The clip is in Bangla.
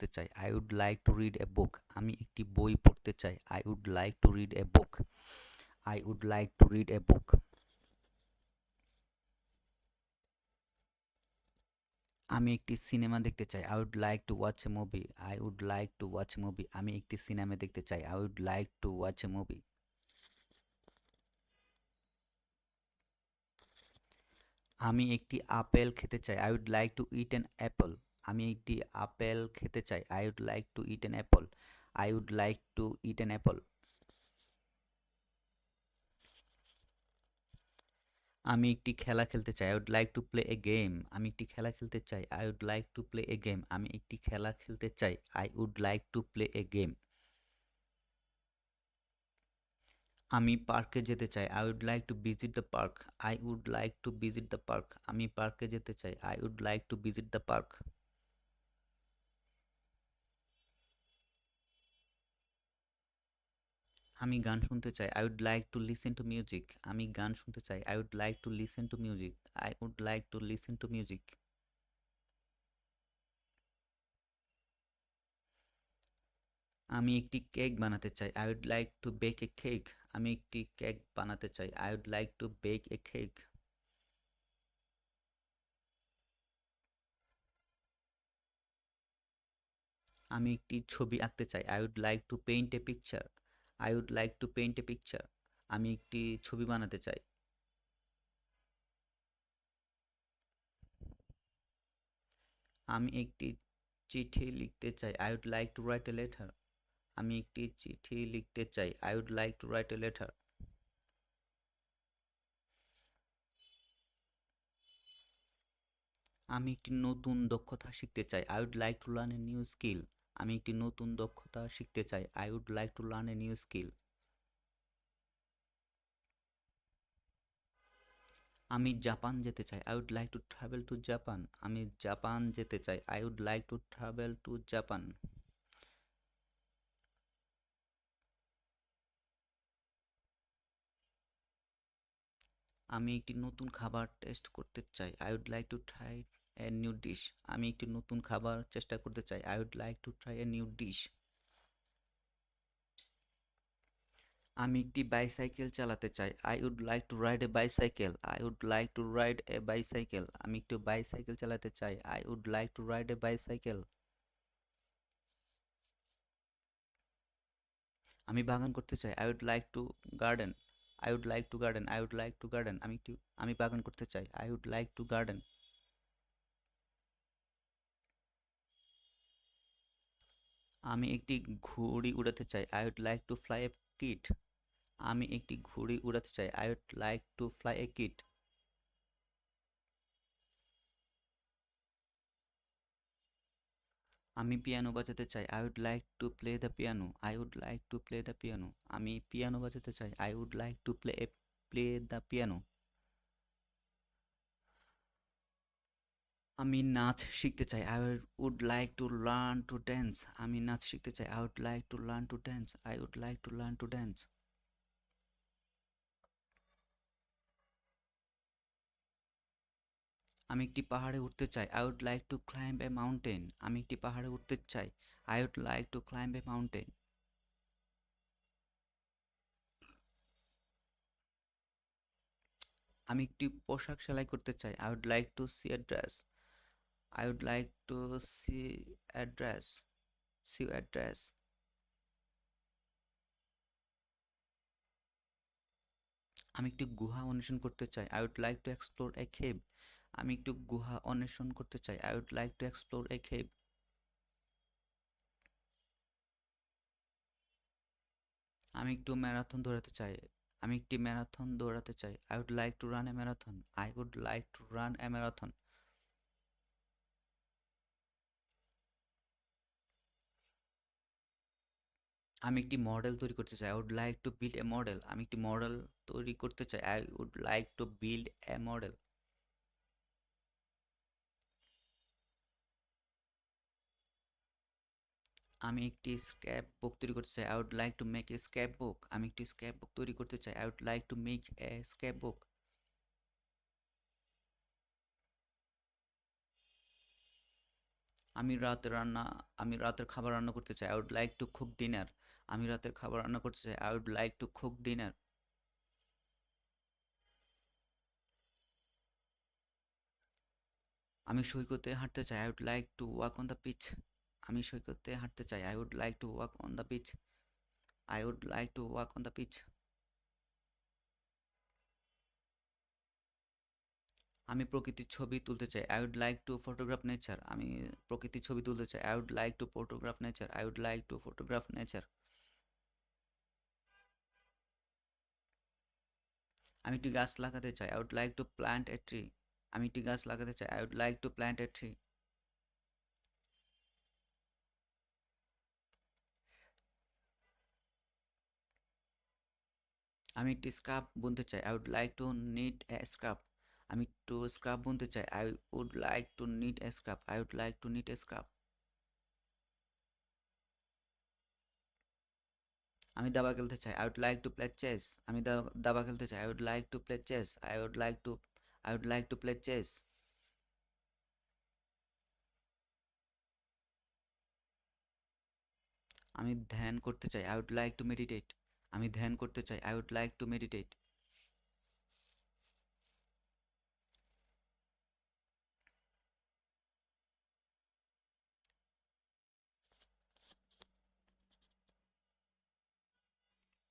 পড়তে চাই। I would like to read a book আমি একটি বই পড়তে চাই। I would like to read a book I would like to read a book আমি একটি সিনেমা দেখতে চাই। I would like to watch a movie I would like to watch a movie আমি একটি সিনেমা দেখতে চাই। I would like to watch a movie আমি একটি আপেল খেতে চাই। I would like to eat an apple আমি একটি আপেল খেতে চাই। I would like to eat an apple I would like to eat an apple আমি একটি খেলা খেলতে চাই। I would like to play a game আমি একটি খেলা খেলতে চাই। I would like to play a game আমি একটি খেলা খেলতে চাই। I would like to play a game আমি পার্কে যেতে চাই। I would like to visit the park I would like to visit the park আমি পার্কে যেতে চাই। I would like to visit the park আমি গান শুনতে চাই I would like to listen to music আমি গান শুনতে চাই I would like to listen to music I would like to listen to music আমি একটি কেক বানাতে চাই I would like to bake a cake আমি একটি কেক বানাতে চাই I would like to bake a cake আমি একটি ছবি আঁকতে চাই I would like to paint a picture I would like to paint a picture আমি একটি ছবি বানাতে চাই। আমি একটি চিঠি লিখতে চাই। I would like to write a letter আমি একটি চিঠি লিখতে চাই। I would like to write a letter আমি একটি নতুন দক্ষতা শিখতে চাই। I would like to learn a new skill আমি একটি নতুন দক্ষতা শিখতে চাই। I would like to learn a new skill আমি জাপান যেতে চাই। I would like to travel to Japan আমি জাপান যেতে চাই। I would like to travel to Japan আমি একটি নতুন খাবার টেস্ট করতে চাই। I would like to try a new dish আমি একটি নতুন খাবার চেষ্টা করতে চাই। I would like to try a new dish আমি একটি বাইসাইকেল চালাতে চাই। I would like to ride a bicycle I would like to ride a bicycle আমি একটু বাইসাইকেল চালাতে চাই। I would like to ride a bicycle আমি বাগান করতে চাই। I would like to garden I would like to garden I would like to garden আমি একটু, আমি বাগান করতে চাই। I would like to garden আমি একটি ঘুড়ি উড়াতে চাই। I would like to fly a kite আমি একটি ঘুড়ি উড়াতে চাই। I would like to fly a kite আমি পিয়ানো বাজাতে চাই। I would like to play the piano I would like to play the piano আমি পিয়ানো বাজাতে চাই। I would like to play play the piano আমি নাচ শিখতে চাই। I would like to learn to dance আমি নাচ শিখতে চাই। I would like to learn to dance I would like to learn to dance আমি একটি পাহাড়ে উঠতে চাই। I would like to climb a mountain আমি একটি পাহাড়ে উঠতে চাই। I would like to climb a mountain আমি একটি পোশাক সেলাই করতে চাই। I would like to see a dress like to see a dress see a dress আমি একটি গুহা অন্বেষণ করতে চাই। I would like to explore a cave আমি একটু গুহা অন্বেষণ করতে চাই। I would like to explore a cave আমি একটু ম্যারাথন দৌড়াতে চাই। আমি একটি ম্যারাথন দৌড়াতে চাই। I would like to run a marathon I would like to run a marathon আমি একটি মডেল তৈরি করতে চাই। I would like to build a model আমি একটি মডেল তৈরি করতে চাই। I would like to build a model আমি একটি স্ক্র্যাপ বুক তৈরি করতে চাই। I would like to make a scrapbook আমি একটি স্ক্র্যাপ বুক তৈরি করতে চাই। I would like to make a scrapbook আমি রাতের রান্না, আমি রাতের খাবার রান্না করতে চাই। I would like to cook dinner আমি রাতের খাবার রান্না করতে চাই। I would like to cook dinner আমি সৈকতে হাঁটতে চাই। I would like to walk on the beach আমি সৈকতে হাঁটতে চাই। I would like to walk on the beach I would like to walk on the beach আমি প্রকৃতির ছবি তুলতে চাই। I would like to photograph nature আমি প্রকৃতির ছবি তুলতে চাই। I would like to photograph nature I would like to photograph nature আমি একটি গাছ লাগাতে চাই। I would like to plant a tree আমি একটি গাছ লাগাতে চাই। I would like to plant a tree আমি একটি স্কার্ফ বুনতে চাই। I would like to knit a scarf আমি একটু স্কার্ফ বুনতে চাই। I would like to knit a scarf I would like to knit a scarf আমি দাবা খেলতে চাই। I would like to play chess আমি দাবা খেলতে চাই। I would like to play chess I would like to I would like to play chess আমি ধ্যান করতে চাই। I would like to meditate আমি ধ্যান করতে চাই। I would like to meditate